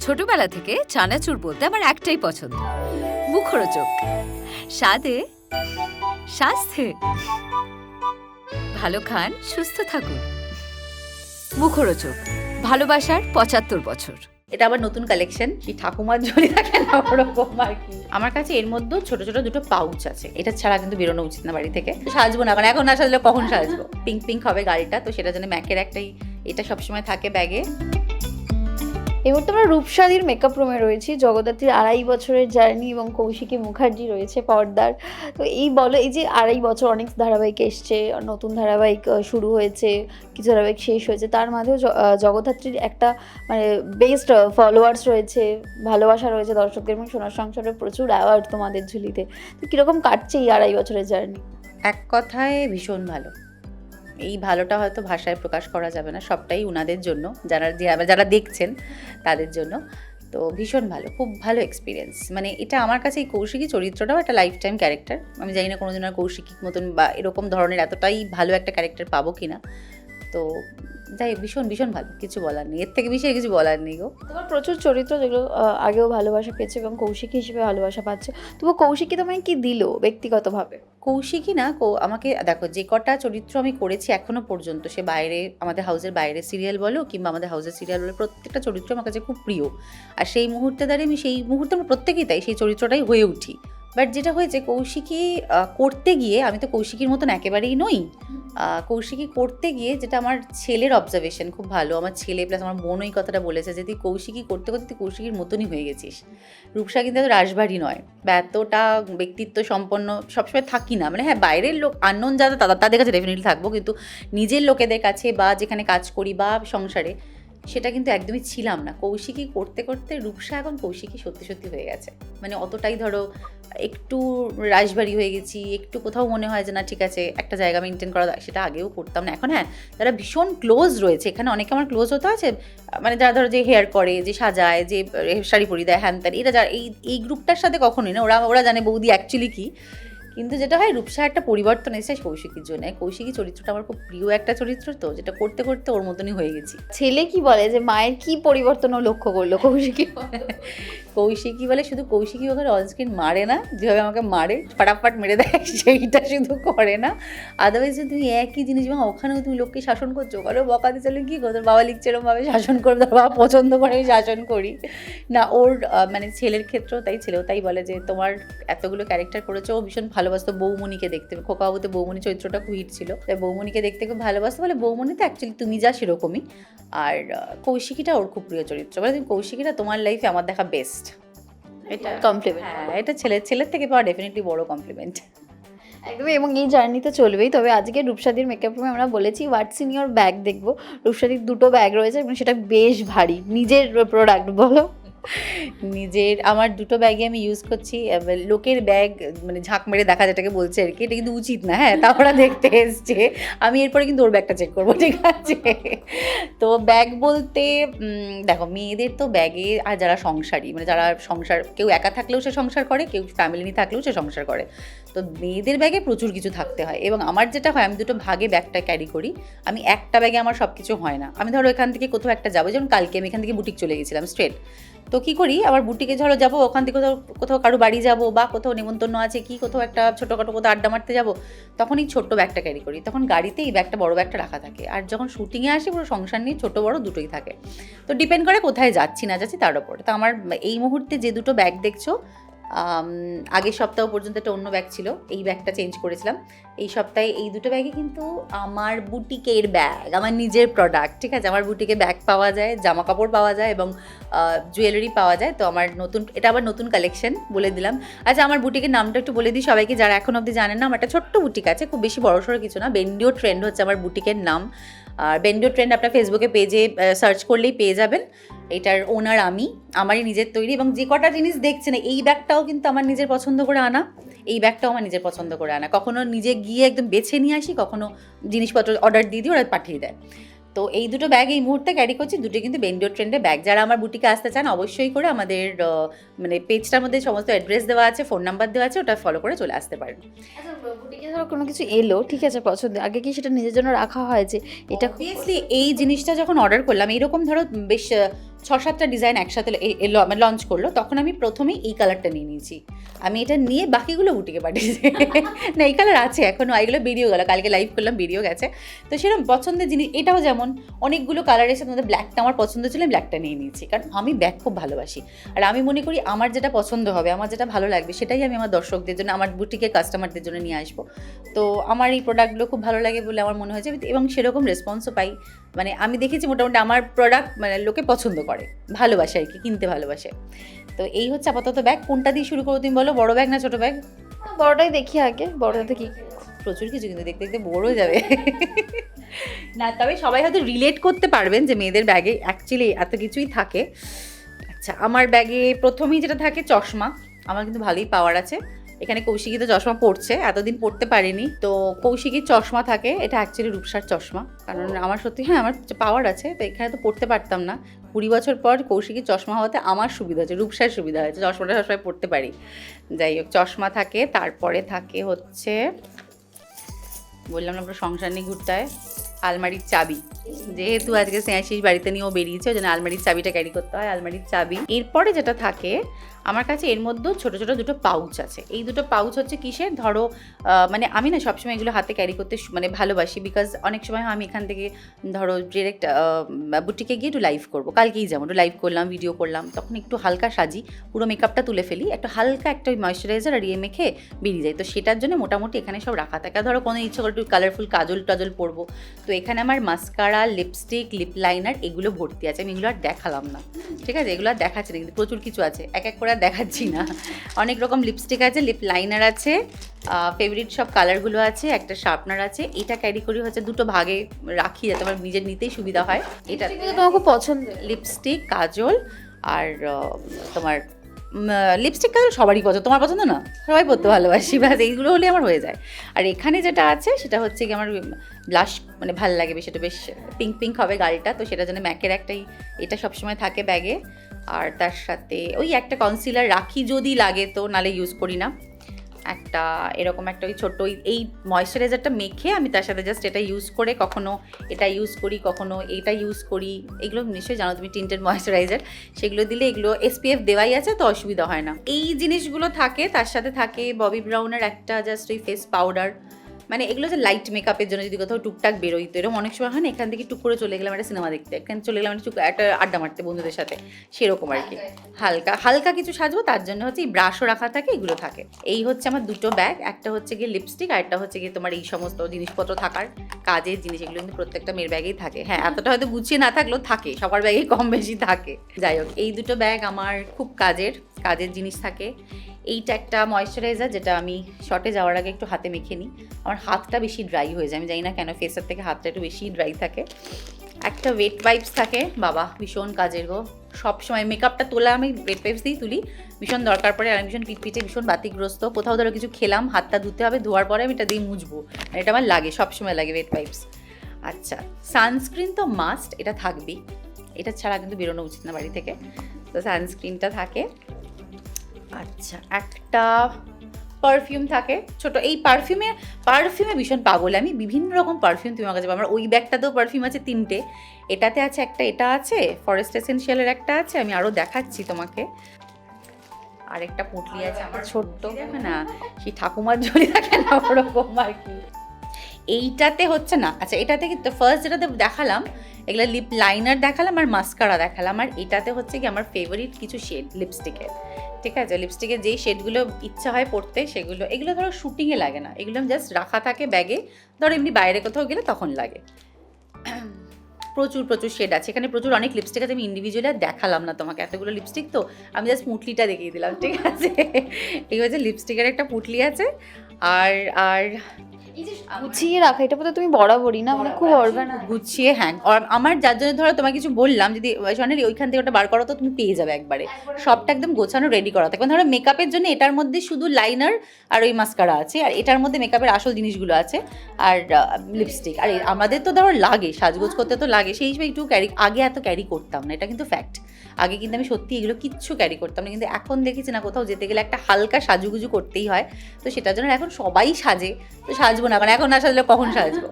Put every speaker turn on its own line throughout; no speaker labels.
ছোটবেলা থেকে চানাচুর বলতে আমার একটাই পছন্দ। মুখরোচক। স্বাদে স্বাস্থ্যে ভালো খান সুস্থ থাকুন। মুখরোচক। ভালোবাসার পঁচাত্তর বছর।
এটা আবার নতুন কালেকশন সেই ঠাকুমার ঝুলি থাকে না ওরকম আর কি? আমার কাছে এর মধ্যেও ছোট ছোট দুটো পাউচ আছে। এটা ছাড়া কিন্তু বেরোনো উচিত না বাড়ি থেকে। সাজবো না কারণ এখন না সাজলে কখন সাজবো? পিঙ্ক পিঙ্ক হবে গাড়িটা তো সেটা জন্য ম্যাকের একটাই এটা সবসময় থাকে ব্যাগে।
এই মুহূর্তে আমরা রূপসাদির মেকআপ রুমে রয়েছি। জগদ্ধাত্রীর আড়াই বছরের জার্নি এবং কৌশিকী মুখার্জি রয়েছে পর্দার। তো এই বলো, এই যে আড়াই বছর অনেক ধারাবাহিক এসছে, নতুন ধারাবাহিক শুরু হয়েছে, কিছু ধারাবাহিক শেষ হয়েছে, তার মাঝেও জগদ্ধাত্রীর একটা মানে বেস্ট ফলোয়ার্স রয়েছে, ভালোবাসা রয়েছে দর্শকদের, এবং সোনার সংসারের প্রচুর অ্যাওয়ার্ড তোমাদের ঝুলিতে। তো কীরকম কাটছে এই আড়াই বছরের জার্নি
এক কথায় ভীষণ ভালো। এই ভালোটা হয়তো ভাষায় প্রকাশ করা যাবে না, সবটাই উনাদের জন্য, যারা যারা দেখছেন তাদের জন্য। তো ভীষণ ভালো, খুব ভালো এক্সপিরিয়েন্স মানে এটা আমার কাছে এই কৌশিকী চরিত্রটাও একটা লাইফ টাইম ক্যারেক্টার আমি জানি না কোনোদিন আর কৌশিকী মতন বা এরকম ধরনের এতটাই ভালো একটা ক্যারেক্টার পাবো কি না তো যাই ভীষণ ভীষণ ভালো, কিছু বলার নেই। এর থেকে বেশি কিছু বলার নেই গো।
তোমার প্রচুর চরিত্র যেগুলো আগেও ভালোবাসা পেয়েছে এবং কৌশিকী হিসেবে ভালোবাসা পাচ্ছে। তবু কৌশিকী তোমায় কি দিল ব্যক্তিগতভাবে?
কৌশিকী না, কৌ, আমাকে, দেখো, যে কটা চরিত্র আমি করেছি এখনও পর্যন্ত, সে বাইরে, আমাদের হাউসের বাইরে সিরিয়াল বলো কিংবা আমাদের হাউসের সিরিয়াল বলো, প্রত্যেকটা চরিত্র আমার কাছে খুব প্রিয়। আর সেই মুহূর্তে দাঁড়িয়ে আমি সেই মুহূর্তে আমরা প্রত্যেকেই তাই, সেই চরিত্রটাই হয়ে উঠি। বাট যেটা হয়েছে, কৌশিকী করতে গিয়ে, আমি তো কৌশিকীর মতন একেবারেই নই। কৌশিকী করতে গিয়ে যেটা আমার ছেলের অবজারভেশন খুব ভালো। আমার ছেলে প্লাস আমার বোন ওই কথাটা বলেছে যে, তুই কৌশিকী করতে করতে তুই কৌশিকীর মতনই হয়ে গেছিস। রূপসা কিন্তু এত রাশবাড়ি নয়। বা এতটা ব্যক্তিত্ব সম্পন্ন, সবসময় থাকি না। মানে হ্যাঁ বাইরের লোক আননোন যারা, তাদের কাছে ডেফিনেটলি থাকব। কিন্তু নিজের লোকেদের কাছে বা যেখানে কাজ করি বা সংসারে সেটা কিন্তু একদমই ছিলাম না। কৌশিকী করতে করতে রূপসা এখন কৌশিকী সত্যি সত্যি হয়ে গেছে। মানে অতটাই ধরো একটু রাশবাড়ি হয়ে গেছি, একটু কোথাও মনে হয় যে না, ঠিক আছে, একটা জায়গা মেনটেন করা সেটা আগেও করতাম না। এখন হ্যাঁ যারা ভীষণ ক্লোজ রয়েছে, এখানে অনেকে আমার ক্লোজ হতে আছে মানে যারা ধরো যে হেয়ার করে, যে সাজায়, যে শাড়ি পরি, দেয়, হ্যান ত্যান, এরা যারা এই এই গ্রুপটার সাথে কখনোই না। ওরা ওরা জানে বৌদি অ্যাকচুয়ালি কি। কিন্তু যেটা হয় রূপসা একটা পরিবর্তন এসেছে কৌশিকীর জন্য। কৌশিকী চরিত্রটা আমার খুব প্রিয় একটা চরিত্র তো যেটা করতে করতে ওর মতনই হয়ে গেছি।
ছেলে কি বলে যে মায়ের কি পরিবর্তন ও লক্ষ্য করল কৌশিকী?
কৌশিকী বলে শুধু কৌশিকী ওখানে অনস্ক্রিন মারে না, যেভাবে আমাকে মারে, ফাটাফাট মেরে দেয়, সেইটা শুধু করে না। আদারওয়াইজ তুমি একই জিনিস এবং ওখানেও তুমি লোককে শাসন করছ। কারও বকাতে চলে কি তোর বাবা লিখছে এরকমভাবে শাসন করবে, তোর বাবা পছন্দ করে আমি শাসন করি। না, ওর মানে ছেলের ক্ষেত্রেও তাই, ছেলেও তাই বলে যে, তোমার এতগুলো ক্যারেক্টার করেছ, ও ভীষণ ভালোবাসতো বৌমণিকে দেখতে। খোকাবাবুতে বৌমণি চরিত্রটা খুব হিট ছিল। তাই বৌমণিকে দেখতে খুব ভালোবাসতো বলে বৌমণি তো অ্যাকচুয়ালি তুমি যা সেরকমই। আর কৌশিকীটা ওর খুব প্রিয় চরিত্র। মানে তুমি কৌশিকীটা তোমার লাইফে আমার দেখা বেস্ট এটা
কমপ্লিমেন্ট
হ্যাঁ এটা ছেলের ছেলের থেকে পাওয়া ডেফিনেটলি বড় কমপ্লিমেন্ট
একদমই এবং এই জার্নি তো চলবেই। তবে আজকে রূপসাদির মেকআপ রুমে আমরা বলেছি হোয়াটস ইন ইয়োর ব্যাগ দেখব। রূপসাদির দুটো ব্যাগ রয়েছে এবং সেটা বেশ ভারী। নিজের প্রোডাক্ট বলো।
নিজের, আমার দুটো ব্যাগে আমি ইউজ করছি লোকের ব্যাগ মানে ঝাঁক মেরে দেখা যেটাকে বলছে আর কি, এটা কিন্তু উচিত না হ্যাঁ তা ওরা দেখতে এসছে। আমি এরপরে কিন্তু ওর ব্যাগটা চেক করব, ঠিক আছে? তো ব্যাগ বলতে দেখো, মেয়েদের তো ব্যাগে আর যারা সংসারী মানে যারা সংসার, কেউ একা থাকলেও সে সংসার করে, কেউ ফ্যামিলি নিয়ে থাকলেও সে সংসার করে। তো মেয়েদের ব্যাগে প্রচুর কিছু থাকতে হয়, এবং আমার যেটা হয়, আমি দুটো ভাগে ব্যাগটা ক্যারি করি। আমি একটা ব্যাগে আমার সব কিছু হয় না। আমি ধরো এখান থেকে কোথাও একটা যাব, যেমন কালকে আমি এখান থেকে বুটিক চলে গেছিলাম স্ট্রেট তো কি করি? আবার বুটিকে ধরো যাব, ওখান থেকে কোথাও কোথাও কারও বাড়ি যাব বা কোথাও নেমন্তন্ন আছে কি, কোথাও একটা ছোটোখাটো কোথাও আড্ডা মারতে যাব, তখনই ছোট্ট ব্যাগটা ক্যারি করি। তখন গাড়িতে এই ব্যাগটা, বড় ব্যাগটা রাখা থাকে। আর যখন শুটিংয়ে আসি, পুরো সংসার নিয়ে ছোটো বড় দুটোই থাকে। তো ডিপেন্ড করে কোথায় যাচ্ছি না যাচ্ছি তার ওপর তো আমার এই মুহূর্তে যে দুটো ব্যাগ দেখছ আগের সপ্তাহ পর্যন্ত একটা অন্য ব্যাগ ছিল, এই ব্যাগটা চেঞ্জ করেছিলাম। এই সপ্তাহে এই দুটো ব্যাগে কিন্তু আমার বুটিকের ব্যাগ আমার নিজের প্রোডাক্ট ঠিক আছে? আমার বুটিকে ব্যাগ পাওয়া যায় জামা কাপড় পাওয়া যায় এবং জুয়েলারি পাওয়া যায়। তো আমার নতুন, এটা আবার নতুন কালেকশন বলে দিলাম। আচ্ছা আমার বুটিকের নামটা একটু বলে দিই সবাইকে, যারা এখন অবধি জানেন না, আমার একটা ছোট্ট বুটিক আছে, খুব বেশি বড় সড়ো কিছু না। বেন্ডিও ট্রেন্ড হচ্ছে আমার বুটিকের নাম। আর বেন্ডিও ট্রেন্ড আপনার ফেসবুকে পেজে সার্চ করলেই পেয়ে যাবেন। এটার ওনার আমি আমারই নিজের তৈরি এবং যে কটা জিনিস দেখছেন এই ব্যাগটাও কিন্তু আমার নিজের পছন্দ করে আনা এই ব্যাগটাও আমার নিজের পছন্দ করে আনা। কখনো নিজে গিয়ে একদম বেছে নিয়ে আসি কখনো জিনিসপত্র অর্ডার দিয়ে দিই ওরা পাঠিয়ে দেয়। তো এই দুটো ব্যাগ এই মুহূর্তে ক্যারি করছি দুটো কিন্তু বেন্ডিও ট্রেন্ডে ব্যাগ যারা আমার বুটিকে আসতে চান অবশ্যই করে আমাদের মানে পেজটার মধ্যে সমস্ত অ্যাড্রেস দেওয়া আছে ফোন নাম্বার দেওয়া আছে ওটা ফলো করে চলে আসতে পারেন।
আচ্ছা বুটিকে ধরো কোনো কিছু এলো ঠিক আছে পছন্দ আগে কি সেটা নিজের জন্য রাখা হয় যে এটা
এই জিনিসটা যখন অর্ডার করলাম এইরকম ধরো বেশ ছ সাতটা ডিজাইন একসাথে লঞ্চ করল, তখন আমি প্রথমেই এই কালারটা নিয়ে নিয়েছি। আমি এটা নিয়ে বাকিগুলো বুটিকে পাঠিয়েছি। না, এই কালার আছে এখনও এগুলো বেরিয়েও গেলো, কালকে লাইভ করলাম, বেরিয়েও গেছে। তো সেরকম পছন্দের জিনিস, এটাও যেমন, অনেকগুলো কালার এসে তোমাদের ব্ল্যাকটা আমার পছন্দ ছিল, আমি ব্ল্যাকটা নিয়ে নিয়েছি। কারণ আমি ব্যাগ খুব ভালোবাসি। আর আমি মনে করি, আমার যেটা পছন্দ হবে, আমার যেটা ভালো লাগবে, সেটাই আমি আমার দর্শকদের জন্য, আমার বুটিকে কাস্টমারদের জন্য নিয়ে আসব। তো আমার এই প্রোডাক্টগুলো খুব ভালো লাগে বলে আমার মনে হয়েছে, এবং সেরকম রেসপন্সও পাই। মানে আমি দেখেছি মোটামুটি আমার প্রোডাক্ট মানে লোকে পছন্দ করে। ভালোবাসে আর কি কিনতে ভালোবাসে। তো এই হচ্ছে আপাতত ব্যাগ কোনটা দিয়ে শুরু করো তুমি বলো? বড় ব্যাগ না ছোট ব্যাগ
বড়টাই দেখি আগে বড়টাতে কি
প্রচুর কিছু কিন্তু দেখতে দেখতে হয়ে যাবে। না তবে সবাই হয়তো রিলেট করতে পারবেন যে মেয়েদের ব্যাগে অ্যাকচুয়ালি এত কিছুই থাকে। আচ্ছা আমার ব্যাগে প্রথমেই যেটা থাকে চশমা। আমার কিন্তু ভালোই পাওয়ার আছে। এখানে কৌশিকী তো চশমা পড়ছে এতদিন পড়তে পারিনি। তো কৌশিকীর চশমা থাকে এটা অ্যাকচুয়ালি রূপসার চশমা। কারণ আমার সত্যি হ্যাঁ আমার পাওয়ার আছে তো এখানে তো পড়তে পারতাম না। কুড়ি বছর পর কৌশিকীর চশমা হওয়াতে আমার সুবিধা হয়েছে রূপসার সুবিধা হয়েছে। চশমাটা সবসময় পড়তে পারি। যাই হোক চশমা থাকে তারপরে থাকে হচ্ছে বললাম না সংসার নিয়ে ঘুরতে হয় আলমারির চাবি। যেহেতু আজকে স্নেহাশিস বাড়িতে নিয়েও বেরিয়েছে ওই জন্য আলমারির চাবিটা ক্যারি করতে হয় আলমারির চাবি। এরপরে যেটা থাকে আমার কাছে এর মধ্যেও ছোটো ছোটো দুটো পাউচ আছে। এই দুটো পাউচ হচ্ছে কিসের? ধরো মানে আমি না সবসময় এগুলো হাতে ক্যারি করতে মানে ভালোবাসি বিকজ অনেক সময় আমি এখান থেকে, ধরো ডিরেক্ট বুটিকে গিয়ে একটু লাইভ করব। কালকেই যেমন একটু লাইভ করলাম ভিডিও করলাম, তখন একটু হালকা সাজি, পুরো মেকআপটা তুলে ফেলি। একটু হালকা একটা ময়শ্চারাইজার আর ইয়ে মেখে বেরিয়ে যায় তো সেটার জন্য মোটামুটি এখানে সব রাখা থাকে। ধরো, কোনো ইচ্ছা করে একটু কালারফুল কাজল টাজল পরবো। তো এখানে আমার মাস্কারা লিপস্টিক লিপ লাইনার এগুলো ভর্তি আছে। আমি এগুলো আর দেখালাম না। ঠিক আছে? এগুলো আর দেখাচ্ছে না। কিন্তু প্রচুর কিছু আছে। এক এক করে আর দেখাচ্ছি না। অনেক রকম লিপস্টিক আছে লিপ লাইনার আছে ফেভারিট সব কালারগুলো আছে একটা শার্পনার আছে এটা ক্যারি করি হচ্ছে দুটো ভাগে রাখি যাতে আমার নিজের নিতেই সুবিধা হয়। এটা
তোমার খুব পছন্দ।
লিপস্টিক কাজল আর তোমার লিপস্টিক কাজল সবারই পছন্দ। তোমার পছন্দ না? সবাই পরতে ভালোবাসি ব্যাস এইগুলো হলে আমার হয়ে যায়। আর এখানে যেটা আছে সেটা হচ্ছে কি আমার ব্লাশ মানে ভালো লাগে বেশ এটা বেশ পিঙ্ক পিঙ্ক হবে গালটা তো সেটার জন্য ম্যাকের একটাই এটা সবসময় থাকে ব্যাগে আর তার সাথে ওই একটা কনসিলার রাখি যদি লাগে তো নালে ইউজ করি না। একটা এরকম একটা ওই ছোট্ট এই ময়শ্চারাইজারটা মেখে আমি তার সাথে জাস্ট এটা ইউজ করে কখনো এটা ইউজ করি, কখনো এটা ইউজ করি। এগুলো নিশ্চয়ই জানো তুমি টিন্টেড ময়শ্চারাইজার সেগুলো দিলে এগুলো এসপিএফ দেওয়াই আছে তো অসুবিধা হয় না। এই জিনিসগুলো থাকে, তার সাথে থাকে ববি ব্রাউনের একটা জাস্ট ওই ফেস পাউডার মানে এগুলো যে লাইট মেকআপের জন্য যদি কোথাও টুকটাক বেরোই তো এরকম অনেক সময় হয় না এখান থেকে টুক করে চলে গেলাম একটা সিনেমা দেখতে। এখানে চলে গেলাম একটা একটা আড্ডা মারতে বন্ধুদের সাথে সেরকম আর কি। হালকা হালকা কিছু সাজবো তার জন্য হচ্ছে এই ব্রাশও রাখা থাকে এগুলো থাকে। এই হচ্ছে আমার দুটো ব্যাগ একটা হচ্ছে গিয়ে লিপস্টিক আর একটা হচ্ছে গিয়ে তোমার এই সমস্ত জিনিসপত্র থাকার কাজের জিনিস এগুলো কিন্তু প্রত্যেকটা মেয়ের ব্যাগেই থাকে। হ্যাঁ এতটা হয়তো গুছিয়ে না থাকলেও থাকে সবার ব্যাগেই কম বেশি থাকে। যাই হোক এই দুটো ব্যাগ আমার খুব কাজের কাজের জিনিস থাকে। এইটা একটা ময়শ্চারাইজার যেটা আমি শর্টে যাওয়ার আগে একটু হাতে মেখে নিই। আমার হাতটা বেশি ড্রাই হয়ে যায়, আমি জানি না কেন ফেসের থেকে হাতটা একটু বেশি ড্রাই থাকে। একটা ওয়েট ওয়াইপস থাকে, বাবা, ভীষণ কাজের গো। সব সময় মেকআপটা তোলা আমি ওয়েট ওয়াইপস দিয়েই তুলি। ভীষণ দরকার পড়ে আর আমি ভীষণ পিটপিটে, ভীষণ বাতিগ্রস্ত। কোথাও ধরো কিছু খেলাম, হাতটা ধুতে হবে, ধোয়ার পরে আমি এটা দিয়ে মুছবো। আর এটা আমার লাগে, সব সময় লাগে ওয়েট ওয়াইপস আচ্ছা সানস্ক্রিন তো মাস্ট এটা থাকবেই। এটা ছাড়া কিন্তু বেরোনো উচিত না বাড়ি থেকে। তো সানস্ক্রিনটা থাকে। আচ্ছা একটা পারফিউম থাকে। ছোট, এই পারফিউমে পারফিউমে ভীষণ পাগল। আমি বিভিন্ন রকম পারফিউম তুমি আমার কাছে আমার ওই ব্যাগটাতেও পারফিউম আছে তিনটে। এটাতে আছে একটা, এটা আছে ফরেস্ট এসেনশিয়ালের একটা আছে, আমি আরও দেখাচ্ছি তোমাকে। আরেকটা পুঁটলি আছে আমার ছোট্ট, না, সেই ঠাকুমার ঝুলি থাকে না, ওরকম আর কি। এইটাতে হচ্ছে না আচ্ছা এটাতে কি ফার্স্ট যেটাতে দেখালাম, এগুলো লিপ লাইনার দেখালাম আর মাস্কারা দেখালাম। আর এটাতে হচ্ছে কি, আমার ফেভারিট কিছু শেড লিপস্টিকের ঠিক আছে? লিপস্টিকের যেই শেডগুলো ইচ্ছা হয় পড়তে সেগুলো, এগুলো ধরো শুটিংয়ে লাগে না। এগুলো জাস্ট রাখা থাকে ব্যাগে ধরো এমনি বাইরে কোথাও গেলে তখন লাগে। প্রচুর প্রচুর শেড আছে। এখানে প্রচুর অনেক লিপস্টিক আছে। আমি ইন্ডিভিজুয়ালি আর দেখালাম না তোমাকে। এতগুলো লিপস্টিক তো আমি জাস্ট পুটলিটা দেখিয়ে দিলাম, ঠিক আছে? এই হচ্ছে লিপস্টিকের একটা পুটলি আছে। আর আর
গুছিয়ে রাখা এটা বোধহয় তুমি বরাবরই না? মানে খুব অর্গানা
গুছিয়ে হ্যাঁ। আমার যার জন্য ধরো তোমাকে কিছু বললাম যদি সোনালি ওইখান থেকে ওটা বার করো তো তুমি পেয়ে যাবে একবারে। সবটা একদম গোছানো রেডি করা থাকে মানে ধরো মেকআপের জন্য এটার মধ্যে শুধু লাইনার আর ওই মাস্কারা আছে আর এটার মধ্যে মেকআপের আসল জিনিসগুলো আছে আর লিপস্টিক আর আমাদের তো ধরো লাগে সাজগোজ করতে তো লাগে সেই হিসেবে একটু ক্যারি আগে এত ক্যারি করতাম না এটা কিন্তু ফ্যাক্ট আগে কিন্তু আমি সত্যি এগুলো কিচ্ছু ক্যারি করতাম না। কিন্তু এখন দেখেছি না, কোথাও যেতে গেলে একটা হালকা সাজুগুজু করতেই হয়। তো সেটার জন্য এখন সবাই সাজে। তো সাজবো না মানে এখন না সাজলে কখন সাজবো?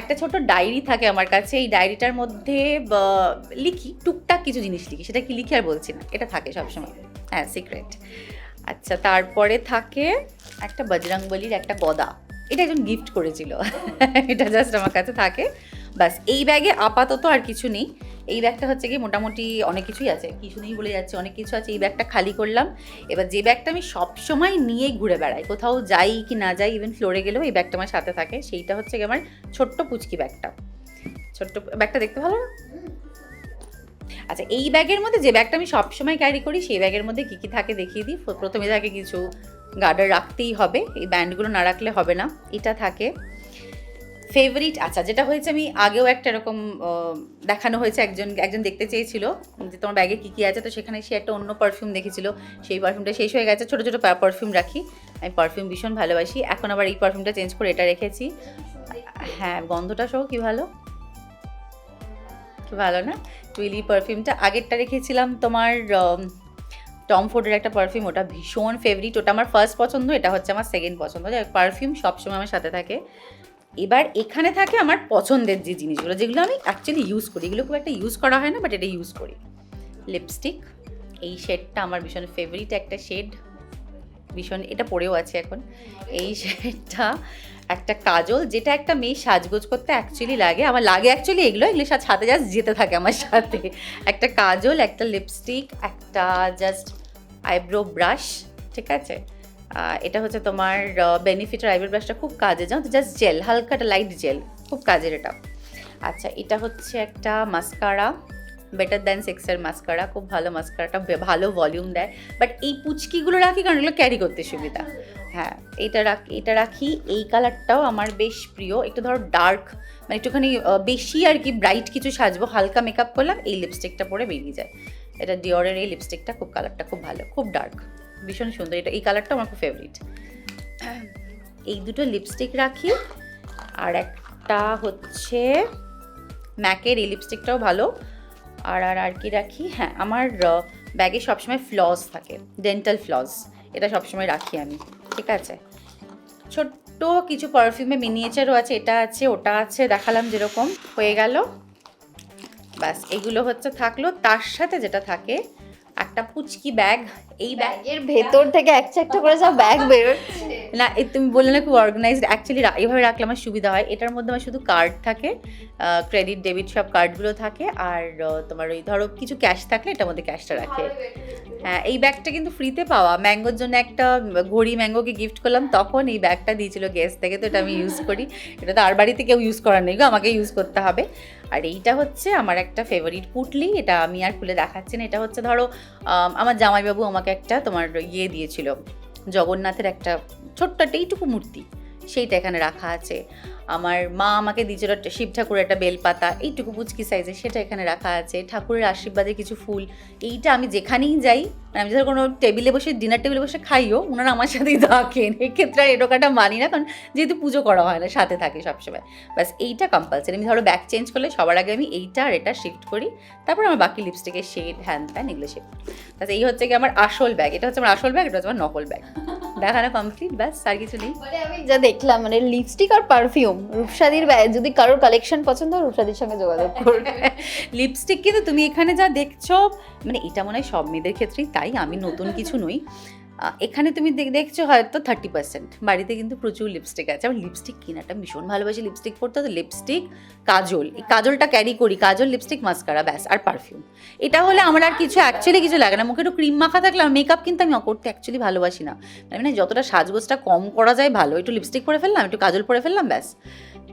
একটা ছোট ডায়েরি থাকে আমার কাছে, এই ডায়েরিটার মধ্যে লিখি, টুকটাক কিছু জিনিস লিখি। সেটা কি লিখি আর বলছি না, এটা থাকে সবসময়। হ্যাঁ সিক্রেট আচ্ছা তারপরে থাকে একটা বজরংবলির একটা গদা। এটা একজন গিফট করেছিল। এটা জাস্ট আমার কাছে থাকে। ব্যাস, এই ব্যাগে আপাতত আর কিছু নেই। এই ব্যাগটা হচ্ছে কি মোটামুটি অনেক কিছুই আছে। কিছু নেই বলে যাচ্ছে, অনেক কিছু আছে। এই ব্যাগটা খালি করলাম। এবার যে ব্যাগটা আমি সবসময় নিয়ে ঘুরে বেড়াই, কোথাও যাই কি না যাই ইভেন ফ্লোরে গেলেও এই ব্যাগটা আমার সাথে থাকে। সেইটা হচ্ছে কি আমার ছোট্ট পুচকি ব্যাগটা। ছোট্ট ব্যাগটা দেখতে ভালো না? আচ্ছা এই ব্যাগের মধ্যে যে ব্যাগটা আমি সবসময় ক্যারি করি, সেই ব্যাগের মধ্যে কী কী থাকে দেখিয়ে দিই। প্রথমে থাকে কিছু গার্ডার রাখতেই হবে। এই ব্যান্ডগুলো না রাখলে হবে না। এটা থাকে ফেভারিট আচ্ছা যেটা হয়েছে আমি আগেও একটা এরকম দেখানো হয়েছে, একজন একজন দেখতে চেয়েছিল যে তোমার ব্যাগে কী কী আছে, তো সেখানে সে একটা অন্য পারফিউম দেখেছিল। সেই পারফিউমটা শেষ হয়ে গেছে, ছোটো ছোটো পারফিউম রাখি। আমি পারফিউম ভীষণ ভালোবাসি। এখন আবার এই পারফিউমটা চেঞ্জ করে এটা রেখেছি। হ্যাঁ গন্ধটা সহ কী ভালো? কি ভালো না? টুইলি পারফিউমটা আগেরটা রেখেছিলাম তোমার টম ফোর্ডের একটা পারফিউম ওটা ভীষণ ফেভারিট ওটা আমার ফার্স্ট পছন্দ, এটা হচ্ছে আমার সেকেন্ড পছন্দ। পারফিউম সবসময় আমার সাথে থাকে। এবার এখানে থাকে আমার পছন্দের যে জিনিসগুলো, যেগুলো আমি অ্যাকচুয়ালি ইউজ করি। এগুলো খুব একটা ইউজ করা হয় না বাট এটা ইউজ করি। লিপস্টিক এই শেডটা আমার ভীষণ ফেভারিট একটা শেড ভীষণ, এটা পরেও আছে এখন। এই শেডটা একটা কাজল, যেটা একটা মেয়ে সাজগোজ করতে অ্যাকচুয়ালি লাগে। আমার লাগে অ্যাকচুয়ালি এগুলো এগুলো সাথে জাস্ট যেতে থাকে আমার সাথে। একটা কাজল, একটা লিপস্টিক একটা জাস্ট আইব্রো ব্রাশ ঠিক আছে? এটা হচ্ছে তোমার বেনিফিটের আইব্রো ব্রাশটা খুব কাজে যাও জাস্ট জেল হালকা একটা লাইট জেল খুব কাজের এটা। আচ্ছা এটা হচ্ছে একটা মাস্কারা বেটার দ্যান সেক্সের মাস্কারা খুব ভালো মাস্কারাটা ভালো ভলিউম দেয়। বাট এই পুচকিগুলো রাখি কারণ এগুলো ক্যারি করতে সুবিধা। হ্যাঁ এটা রাখি এটা রাখি, এই কালারটাও আমার বেশ প্রিয়। একটু ধরো ডার্ক মানে একটুখানি বেশি আর কি ব্রাইট কিছু সাজবো, হালকা মেকআপ করলাম, এই লিপস্টিকটা পরে বেরিয়ে যায়। এটা ডিওরের এই লিপস্টিকটা খুব কালারটা খুব ভালো, খুব ডার্ক ভীষণ সুন্দর। এটা এই কালারটা আমার খুব ফেভারিট এই দুটো লিপস্টিক রাখি। আর একটা হচ্ছে ম্যাকের এই লিপস্টিকটাও ভালো। আর আর আর কি রাখি? হ্যাঁ আমার ব্যাগে সবসময় ফ্লস থাকে ডেন্টাল ফ্লস এটা সবসময় রাখি আমি। ঠিক আছে? ছোট্ট কিছু পারফিউমে মিনিয়েচারও আছে, এটা আছে, ওটা আছে, দেখালাম যেরকম। হয়ে গেল। ব্যাস, এগুলো হচ্ছে থাকল। তার সাথে যেটা থাকে, একটা পুচকি ব্যাগ এই
ব্যাগের ভেতর থেকে একটা একটা করে সব ব্যাগ বেরোচ্ছে
না এই তুমি বললে না খুব অর্গানাইজড অ্যাকচুয়ালি এইভাবে রাখলে আমার সুবিধা হয়। এটার মধ্যে আমার শুধু কার্ড থাকে ক্রেডিট ডেবিট সব কার্ডগুলো থাকে আর তোমার ওই ধরো কিছু ক্যাশ থাকলে এটার মধ্যে ক্যাশটা রাখে। হ্যাঁ এই ব্যাগটা কিন্তু ফ্রিতে পাওয়া। ম্যাঙ্গোর জন্য একটা ঘড়ি ম্যাঙ্গোকে গিফট করলাম তখন এই ব্যাগটা দিয়েছিল গেস্ট থেকে তো এটা আমি ইউজ করি। এটা তো আর বাড়িতে কেউ ইউজ করার নেই গো আমাকে ইউজ করতে হবে। আর এইটা হচ্ছে আমার একটা ফেভারিট পুটলি। এটা আমি আর খুলে দেখাচ্ছি না। এটা হচ্ছে ধরো আমার জামাইবাবু আমাকে একটা তোমার ইয়ে দিয়েছিল জগন্নাথের একটা ছোট্ট একটা এইটুকু মূর্তি। সেইটা এখানে রাখা আছে। আমার মা আমাকে দিয়েছিল শিব ঠাকুরের একটা বেলপাতা, এইটুকু পুচকি সাইজে সেটা এখানে রাখা আছে। ঠাকুরের আশীর্বাদে কিছু ফুল, এইটা আমি যেখানেই যাই মানে আমি ধর কোনো টেবিলে বসে ডিনার টেবিলে বসে খাইও ওনারা আমার সাথেই থাকেন। এক্ষেত্রে আর এরকমটা মানি না, কারণ যেহেতু পুজো করা হয় না, সাথে থাকে সবসময়। ব্যাস, এইটা কম্পালসারি আমি ধরো ব্যাগ চেঞ্জ করলে সবার আগে আমি এইটা আর এটা শিফট করি, তারপর আমার বাকি লিপস্টিকের শেড হ্যান ত্যান এগুলো শিফট ব্যাস, এই হচ্ছে কি আমার আসল ব্যাগ এটা হচ্ছে আমার আসল ব্যাগ এটা হচ্ছে আমার নকল ব্যাগ দেখানো কমপ্লিট ব্যাস আর কিছু নেই।
মানে আমি যা দেখলাম মানে লিপস্টিক আর পারফিউম রূপসাদির যদি কারোর কালেকশন পছন্দ হয় রূপসাদির সঙ্গে যোগাযোগ করবে
লিপস্টিক কিন্তু তুমি এখানে যা দেখছ মানে এটা মনে হয় সব মেয়েদের ক্ষেত্রেই তাই আমি নতুন কিছু নই। এখানে তুমি দেখ- দেখছ হয়তো থার্টি পার্সেন্ট বাড়িতে কিন্তু প্রচুর লিপস্টিক আছে। আমার লিপস্টিক কেনাটা ভীষণ ভালোবাসি। লিপস্টিক পরতে তো লিপস্টিক কাজল। এই কাজলটা ক্যারি করি। কাজল লিপস্টিক মাস্কারা ব্যাস, আর পারফিউম এটা হলে আমার আর কিছু অ্যাকচুয়ালি কিছু লাগে না। মুখে একটু ক্রিম মাখা থাকলে মেকআপ কিন্তু আমি করতে অ্যাকচুয়ালি ভালোবাসি না। মানে যতটা সাজগোজটা কম করা যায় ভালো। একটু লিপস্টিক পরে ফেললাম, একটু কাজল পরে ফেললাম, ব্যাস।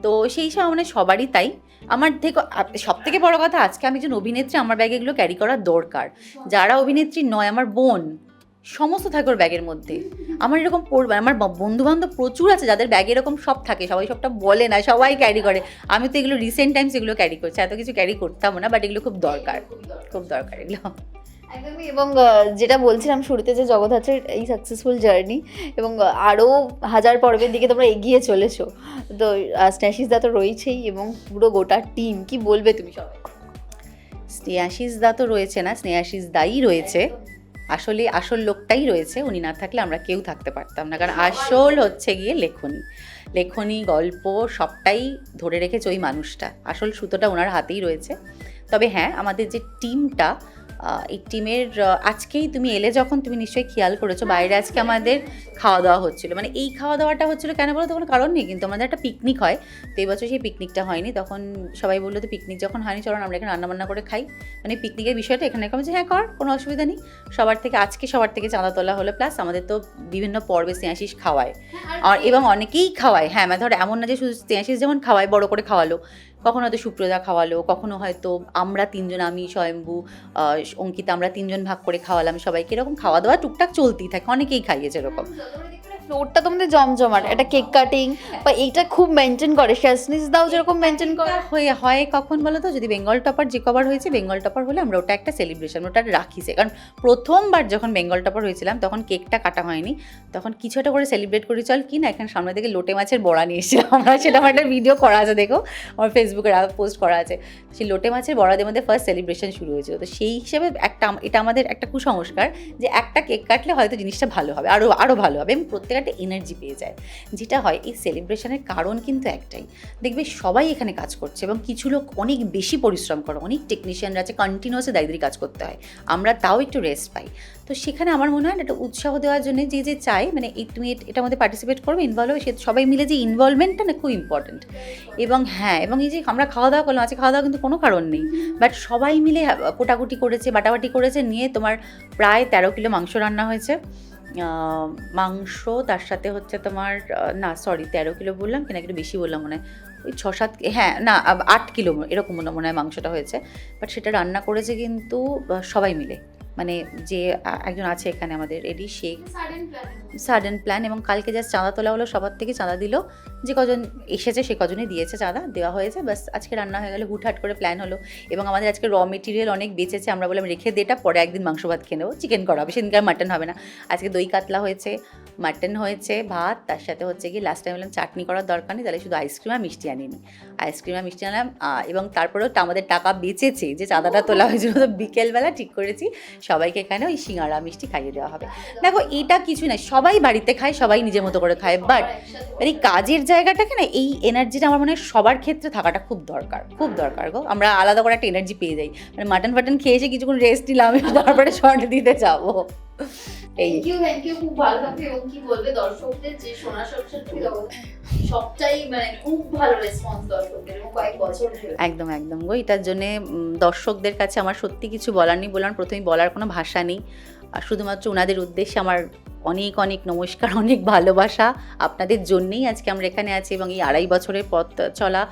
তো সেই সব মানে সবারই তাই। আমার থেকে সব থেকে বড় কথা, আজকে আমি একজন অভিনেত্রী, আমার ব্যাগে এগুলো ক্যারি করার দরকার। যারা অভিনেত্রী নয়, আমার বোন। সমস্ত থাকে ওর ব্যাগের মধ্যে। আমার এরকম পড়বে আমার বন্ধু বান্ধব প্রচুর আছে যাদের ব্যাগে এরকম সব থাকে সবাই সবটা বলে না সবাই ক্যারি করে। আমি তো এগুলো রিসেন্ট টাইমস এগুলো ক্যারি করছি এত কিছু ক্যারি করতাম না বাট এগুলো খুব দরকার খুব দরকার এগুলো।
একদমই এবং যেটা বলছিলাম শুরুতে যে জগদ্ধাত্রের এই সাকসেসফুল জার্নি এবং আরও হাজার পর্বের দিকে তোমরা এগিয়ে চলেছো। তো স্ন্যাশিস দা তো রয়েছেই এবং পুরো গোটা টিম কি বলবে তুমি সবাই?
স্নেহাশিস দা তো রয়েছে না স্নেহাশিস দাই রয়েছে। আসলে আসল লোকটাই রয়েছে, উনি না থাকলে আমরা কেউ থাকতে পারতাম না। কারণ আসল হচ্ছে গিয়ে লেখনী। লেখনী, গল্প সবটাই ধরে রেখেছে ওই মানুষটা। আসল সুতোটা ওনার হাতেই রয়েছে। তবে হ্যাঁ আমাদের যে টিমটা এই টিমের আজকেই তুমি এলে যখন তুমি নিশ্চয়ই খেয়াল করেছ বাইরে আজকে আমাদের খাওয়া দাওয়া হচ্ছিল। মানে এই খাওয়া দাওয়াটা হচ্ছিল কেন বলো তো কোনো কারণ নেই কিন্তু আমাদের একটা পিকনিক হয়। তো এই বছর সেই পিকনিকটা হয়নি। তখন সবাই বলল তো পিকনিক যখন হয়নি চলো আমরা এখানে রান্নাবান্না করে খাই। মানে পিকনিকের বিষয়টা এখানে কম যে হ্যাঁ কর কোনো অসুবিধা নেই। সবার থেকে আজকে সবার থেকে চাঁদা তোলা হলো প্লাস আমাদের তো বিভিন্ন পর্বে স্নেহাশিস খাওয়ায়। আর এবং অনেকেই খাওয়ায়। হ্যাঁ মানে ধর এমন না যে শুধু স্নেহাশিস যেমন খাওয়ায় বড় করে খাওয়ালো। কখনো হয়তো সুপ্রদা খাওয়ালো, কখনো হয়তো আমরা তিনজন, আমি, স্বয়ম্ভু অঙ্কিতা, আমরা তিনজন ভাগ করে খাওয়ালাম সবাইকে, এরকম খাওয়া দাওয়া টুকটাক চলতেই থাকে, অনেকেই খাইয়েছে এরকম।
ফ্লোরটা তোমাদের জমজমাট এটা কেক কাটিং বা এইটা খুব মেনটেন করে শ্যাসনিস দাও যেরকম মেনটেন করে।
হয়ে হয় কখন বলো তো যদি বেঙ্গল টপার যে কভার হয়েছে বেঙ্গল টপার হলে আমরা ওটা একটা সেলিব্রেশন ওটা রাখি সে। কারণ প্রথমবার যখন বেঙ্গল টপার হয়েছিলাম তখন কেকটা কাটা হয়নি। তখন কিছু একটা করে সেলিব্রেট করি চল কি না এখানে সামনে থেকে লোটে মাছের বড়া নিয়ে এসেছিলাম আমরা সেটা আমার একটা ভিডিও করা আছে দেখো। আমার ফেসবুকে পোস্ট করা আছে। সেই লোটে মাছের বড়াদের মধ্যে ফার্স্ট সেলিব্রেশন শুরু হয়েছিল। তো সেই হিসেবে একটা এটা আমাদের একটা কুসংস্কার যে একটা কেক কাটলে হয়তো জিনিসটা ভালো হবে আরও আরও ভালো হবে। এবং প্রত্যেক একটা এনার্জি পেয়ে যায়। যেটা হয়, এই সেলিব্রেশনের কারণ কিন্তু একটাই। দেখবে সবাই এখানে কাজ করছে এবং কিছু লোক অনেক বেশি পরিশ্রম করে, অনেক টেকনিশিয়ানরা আছে কন্টিনিউয়াসে দায়িত্ব কাজ করতে হয়। আমরা তাও একটু রেস্ট পাই। তো সেখানে আমার মনে হয় একটা উৎসাহ দেওয়ার জন্য যে যে চাই মানে এই তুমি এট- এটার মধ্যে পার্টিসিপেট করবে ইনভলভ সে সবাই মিলে যে ইনভলভমেন্টটা না খুব ইম্পর্টেন্ট এবং হ্যাঁ এবং এই যে আমরা খাওয়া দাওয়া করলাম, আজকে খাওয়া দাওয়া কিন্তু কোনো কারণ নেই। বাট সবাই মিলে কোটাকুটি করেছে, বাটাবাটি করেছে, নিয়ে তোমার প্রায় তেরো কিলো মাংস রান্না হয়েছে। মাংস, তার সাথে হচ্ছে তোমার না সরি তেরো কিলো বললাম কিনা একটু বেশি বললাম মনে হয়। ওই ছ, সাত হ্যাঁ না আট কিলো এরকম মনে মনে হয় মাংসটা হয়েছে। বাট সেটা রান্না করেছে কিন্তু সবাই মিলে। মানে যে একজন আছে এখানে আমাদের এডি শেখ সাডেন প্ল্যান এবং কালকে জাস্ট চাঁদা তোলা হলো সবার থেকে চাঁদা দিল। যে কজন এসেছে সে কজনই দিয়েছে চাঁদা দেওয়া হয়েছে বাস আজকে রান্না হয়ে গেলে হুটহাট করে প্ল্যান হলো। এবং আমাদের আজকে র মেটেরিয়াল অনেক বেঁচেছে আমরা বললাম রেখে দে এটা পরে একদিন মাংস ভাত খেয়ে নেব চিকেন করা হবে সেদিনকে আর মাটন হবে না। আজকে দই কাতলা হয়েছে মাটন হয়েছে ভাত তার সাথে হচ্ছে কি লাস্ট টাইম বললাম চাটনি করার দরকার নেই তাহলে শুধু আইসক্রিম আর মিষ্টি আনিনি আইসক্রিম আর মিষ্টি আনলাম এবং তারপরেও তা আমাদের টাকা বেঁচেছে যে চাঁদাটা তোলা হয়েছিল তো বিকেলবেলা ঠিক করেছি। সবাইকে এখানে ওই সিঙ্গারা মিষ্টি খাইয়ে দেওয়া হবে। দেখো, এটা কিছু না, সবাই বাড়িতে খায়, সবাই নিজের মতো করে খায় বাট এই কাজের জায়গাটাকে না, এই এনার্জিটা আমার মনে হয় সবার ক্ষেত্রে থাকাটা খুব দরকার খুব দরকার গো। আমরা আলাদা করে একটা এনার্জি পেয়ে যাই। মানে মাটন ফাটন খেয়ে এসে কিছুক্ষণ রেস্ট নিলাম, তারপরে শর্ট দিতে যাব।
থ্যাংক ইউ থ্যাংক ইউ খুব ভালো থাকবে এবং কি বলবে দর্শকদের যে সোনা সবটাই মানে খুব ভালো রেসপন্স দর্শকদের এবং কয়েক বছর ধরে।
একদম একদম গো এটার জন্যে দর্শকদের কাছে আমার সত্যি কিছু বলার নেই বললাম প্রথমেই বলার কোনো ভাষা নেই। আর শুধুমাত্র ওনাদের উদ্দেশ্যে আমার অনেক অনেক নমস্কার অনেক ভালোবাসা আপনাদের জন্যেই আজকে আমরা এখানে আছি এবং এই আড়াই বছরের পথ চলা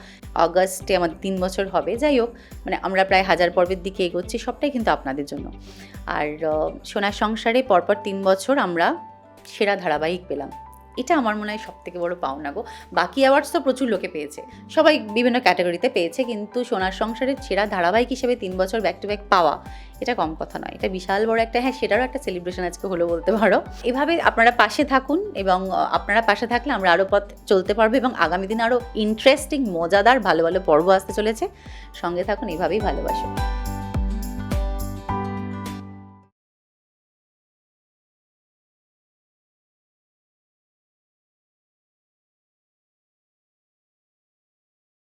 অগাস্টে আমাদের তিন বছর হবে। যাই হোক মানে আমরা প্রায় হাজার পর্বের দিকে এগোচ্ছি সবটাই কিন্তু আপনাদের জন্য। আর সোনার সংসারে পরপর তিন বছর আমরা সেরা ধারাবাহিক পেলাম। এটা আমার মনে হয় সব থেকে বড় পাওনা গো। বাকি অ্যাওয়ার্ডস তো প্রচুর লোকে পেয়েছে। সবাই বিভিন্ন ক্যাটাগরিতে পেয়েছে, কিন্তু সোনার সংসারের সেরা ধারাবাহিক হিসেবে তিন বছর ব্যাক টু ব্যাক পাওয়া, এটা কম কথা নয়। এটা বিশাল বড় একটা হ্যাঁ সেটারও একটা সেলিব্রেশন আজকে হলো বলতে পারো। এভাবে আপনারা পাশে থাকুন এবং আপনারা পাশে থাকলে আমরা আরও পথ চলতে পারব এবং আগামী দিনে আরও ইন্টারেস্টিং মজাদার, ভালো ভালো পর্ব আসতে চলেছে। সঙ্গে থাকুন, এভাবেই ভালোবাসুন